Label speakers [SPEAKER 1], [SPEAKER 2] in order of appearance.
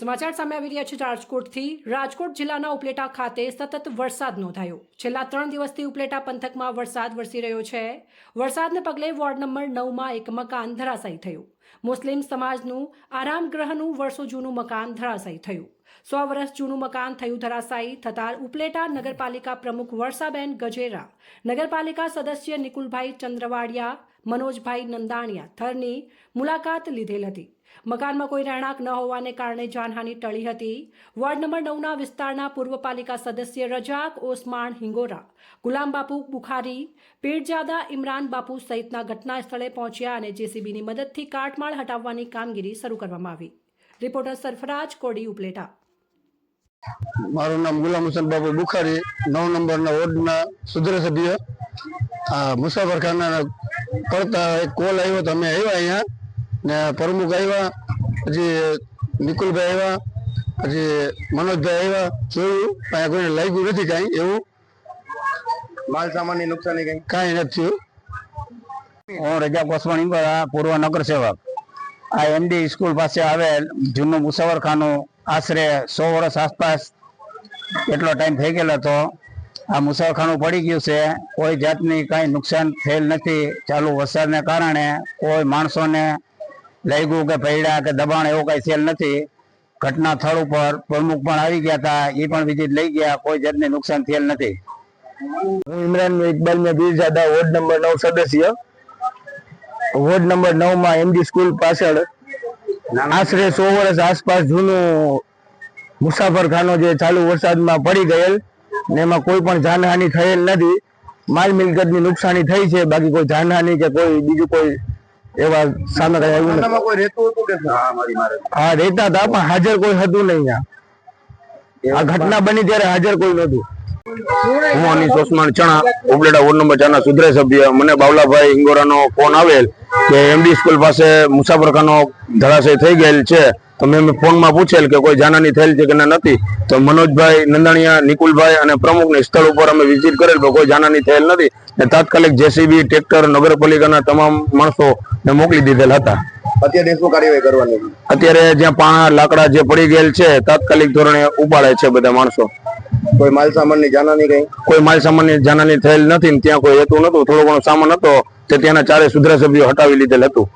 [SPEAKER 1] સમાચાર સામે આવી રહ્યા છે રાજકોટથી. રાજકોટ જિલ્લાના ઉપલેટા ખાતે સતત વરસાદ નોંધાયો. છેલ્લા ત્રણ દિવસથી ઉપલેટા પંથકમાં વરસાદ વરસી રહ્યો છે. વરસાદને પગલે વોર્ડ નંબર નવમાં એક મકાન ધરાશાયી થયું. મુસ્લિમ સમાજનું આરામ ગ્રહનું વર્ષો જૂનું મકાન ધરાશાયી થયું. સો વર્ષ જૂનું મકાન થયું ધરાશાયી થતાં ઉપલેટા નગરપાલિકા પ્રમુખ વર્ષાબેન ગજેરા, નગરપાલિકા સદસ્ય નિકુલભાઈ ચંદ્રવાડિયા, મનોજભાઈ નંદાણિયા થરની મુલાકાત લીધેલ હતી. મકાનમાં કોઈ રહેણાંક ન હોવાને કારણે જાનહાની ટળી હતી. વોર્ડ નંબર નવના વિસ્તારના પૂર્વ પાલિકા સદસ્ય રજાક ઓસમાણ હિંગોરા ગુલામબાપુ બુખારી, પીરજાદા ઇમરાન બાપુ સહિતના ઘટના સ્થળે પહોંચ્યા અને જેસીબીની મદદથી કાટમાળ હટાવવાની કામગીરી શરૂ કરવામાં આવી. રિપોર્ટર સરફરાજ, કોડી ઉપલેટા.
[SPEAKER 2] મારું નામ ગુલામ હુસેન બાબુ બુખારી, નવ નંબરના વોર્ડના સુધારા સભ્ય આ મુસાફરખાના કરતા એક કોલ આવ્યો તો અમે આવ્યા અહીંયા. ને પ્રમુખ આવ્યા પછી નિકુલભાઈ આવ્યા પછી મનોજભાઈ આવ્યા જોયું અહીંયા કોઈને લાગ્યું નથી કાંઈ એવું?
[SPEAKER 3] માલ સામાનની નુકસાની કઈ?
[SPEAKER 2] કાંઈ નથી થયું
[SPEAKER 4] હું રજા કોસવાણી ગોળા, પૂર્વ નગર સેવક. આ એમડી સ્કૂલ પાસે આવેલ જૂનું મુસાફરખાનું આશરે સો વર્ષ આસપાસ એટલો ટાઈમ થઈ ગયેલો હતો. આ મુસાફરખાનું પડી ગયું છે. કોઈ જાતની કાંઈ નુકસાન થયેલ નથી. ચાલુ વરસાદને કારણે કોઈ માણસોને લાગ્યું કે પૈડા કે દબાણ એવું કઈ થયેલ નથી. ઘટના સ્થળ ઉપર પ્રમુખ પણ આવી ગયા હતા. એ પણ વિઝિટ લઈ ગયા. કોઈ જાતને નુકસાન થયેલ નથી.
[SPEAKER 2] હું ઇમરાન ઇકબાલ મેં બીરજાદા વોર્ડ નંબર નવ સદસ્ય. વોર્ડ નંબર નવમાં એમડી સ્કૂલ પાછળ આશરે સો વર્ષ આસપાસ જૂનું મુસાફરખાનો જે ચાલુ વરસાદમાં પડી ગયેલ ને એમાં કોઈ પણ જાનહાનિ થયેલ નથી. માલ મિલકતની નુકસાની થઈ છે. બાકી કોઈ જાનહાનિ કે કોઈ બીજું કોઈ એવા સામે કઈ આવ્યું નથી.
[SPEAKER 3] કોઈ રહેતું હતું કે હા મારી મારે.
[SPEAKER 2] હા રહેતા હતા પણ હાજર કોઈ હતું નહીં આ ઘટના બની ત્યારે હાજર કોઈ નહોતું.
[SPEAKER 5] હું અનીસ ઓસમાન ચણા ઉપલેટા વોર્ડ નંબર ચારના સુધરે સભ્ય. મને બાવલાભાઈ હિંગોરાનો ફોન આવેલ. કે એમડી સ્કૂલ પાસે મુસાફરખાનો ધરાશય થઈ ગયેલ છે તો મેં ફોનમાં પૂછેલ કે કોઈ જાનહાની થયેલ છે કે ના નથી તો મનોજભાઈ નંદાણીયા નિકુલભાઈ અને પ્રમુખને સ્થળ ઉપર અમે વિઝિટ કરેલ કોઈ જાનહાની થયેલ નથી. ને તાત્કાલિક જેસીબી ટ્રેક્ટર નગરપાલિકાના તમામ માણસો ને મોકલી દીધેલ હતા.
[SPEAKER 3] અત્યારે શું કાર્યવાહી કરવાની?
[SPEAKER 5] અત્યારે જ્યાં પાણા લાકડા જે પડી ગયેલ છે તાત્કાલિક ધોરણે ઉપાડે છે બધા માણસો.
[SPEAKER 3] કોઈ માલ સામાનની જાનહાની કઈ
[SPEAKER 5] કોઈ માલ સામાનની જાનહાની થયેલ નથી ત્યાં કોઈ હેતુ નતું થોડો ઘણો સામાન હતો તે ત્યાંના ચારે સુધરા સભ્યો હટાવી લીધેલ હતું.